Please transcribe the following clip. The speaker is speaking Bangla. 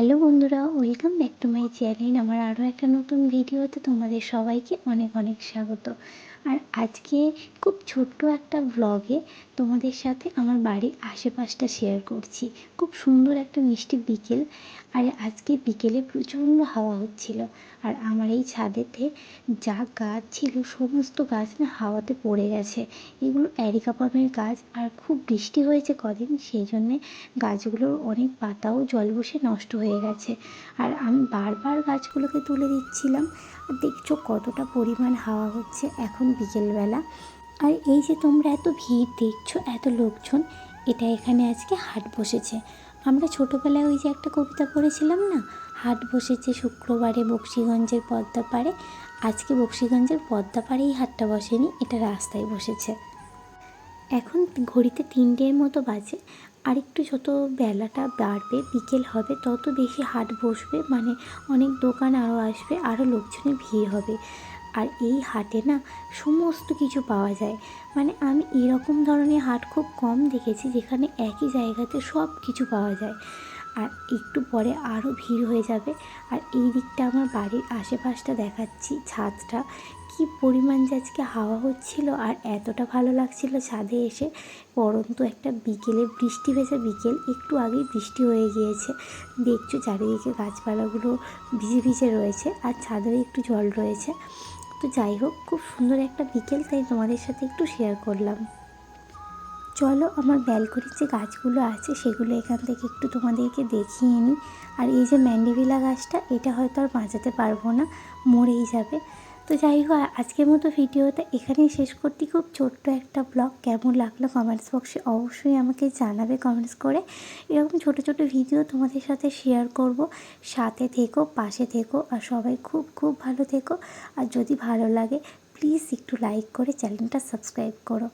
হ্যালো বন্ধুরা, welcome back to my channel. আমার আরও একটা নতুন ভিডিওতে তোমাদের সবাইকে অনেক অনেক স্বাগত। আর আজকে খুব ছোট্ট একটা ব্লগে তোমাদের সাথে আমার বাড়ির আশেপাশটা শেয়ার করছি। খুব সুন্দর একটা মিষ্টি বিকেল। আর আজকে বিকেলে প্রচণ্ড হাওয়া হচ্ছিল। আর আমার এই ছাদেতে যা গাছ ছিল, সমস্ত গাছ না হাওয়াতে পড়ে গেছে। এগুলো অ্যারিকাপামের গাছ। আর খুব বৃষ্টি হয়েছে কদিন, সেই জন্যে গাছগুলোর অনেক পাতাও জল বসে নষ্ট হয়ে গেছে। আর আমি বারবার গাছগুলোকে তুলে দিচ্ছিলাম। আর দেখছ কতটা পরিমাণ হাওয়া হচ্ছে। এখন বিকেলবেলা। আর এই যে তোমরা এত ভিড় দেখছ, এত লোকজন, এটা এখানে আজকে হাট বসেছে। আমরা ছোটোবেলায় ওই যে একটা কবিতা পড়েছিলাম না? হাট বসেছে শুক্রবারে বক্সিগঞ্জের পদ্মা পাড়ে। আজকে বক্সিগঞ্জের পদ্মা পাড়েই হাটটা বসেনি, এটা রাস্তায় বসেছে। এখন ঘড়িতে তিনটের মতো বাজে। আর একটু যত বেলাটা বাড়বে, বিকেল হবে, তত বেশি হাট বসবে মানে অনেক দোকান আরও আসবে আরও লোকজনের ভিড় হবে। আর এই হাটে না সমস্ত কিছু পাওয়া যায়। মানে আমি এরকম ধরনের হাট খুব কম দেখেছি যেখানে একই জায়গাতে সব কিছু পাওয়া যায়। আর একটু পরে আরও ভিড় হয়ে যাবে। আর এই দিকটা আমার বাড়ির আশেপাশটা দেখাচ্ছি ছাদটা। কি পরিমাণ যে আজকে হাওয়া হচ্ছিল আর এতটা ভালো লাগছিল ছাদে এসে। পরন্ত একটা বিকেলে বৃষ্টি ভেজা বিকেল একটু আগেই বৃষ্টি হয়ে গিয়েছে। দেখছ চারিদিকে গাছপালাগুলো ভিজে ভিজে রয়েছে আর ছাদেও একটু জল রয়েছে। তো যাই হোক, খুব সুন্দর একটা বিকেল, তাই তোমাদের সাথে একটু শেয়ার করলাম। চলো আমার ব্যালকনির যে গাছগুলো আছে সেগুলো এখান থেকে একটু তোমাদেরকে দেখিয়ে নিই। আর এই যে ম্যান্ডিভিলা গাছটা, এটা হয়তো আর বাঁচাতে পারব না, মরেই যাবে। তো যাই হোক আজকের মতো ভিডিওটা এখানেই শেষ করতে খুব ছোট্ট একটা ব্লগ কেমন লাগল কমেন্টস বক্সে অবশ্যই আমাকে জানাবে কমেন্টস করে। এরকম ছোট ছোট ভিডিও তোমাদের সাথে শেয়ার করব। সাথে থেকো, পাশে থেকো, আর সবাই খুব খুব ভালো থেকো। আর যদি ভালো লাগে প্লিজ একটু লাইক করে চ্যানেলটা সাবস্ক্রাইব করো।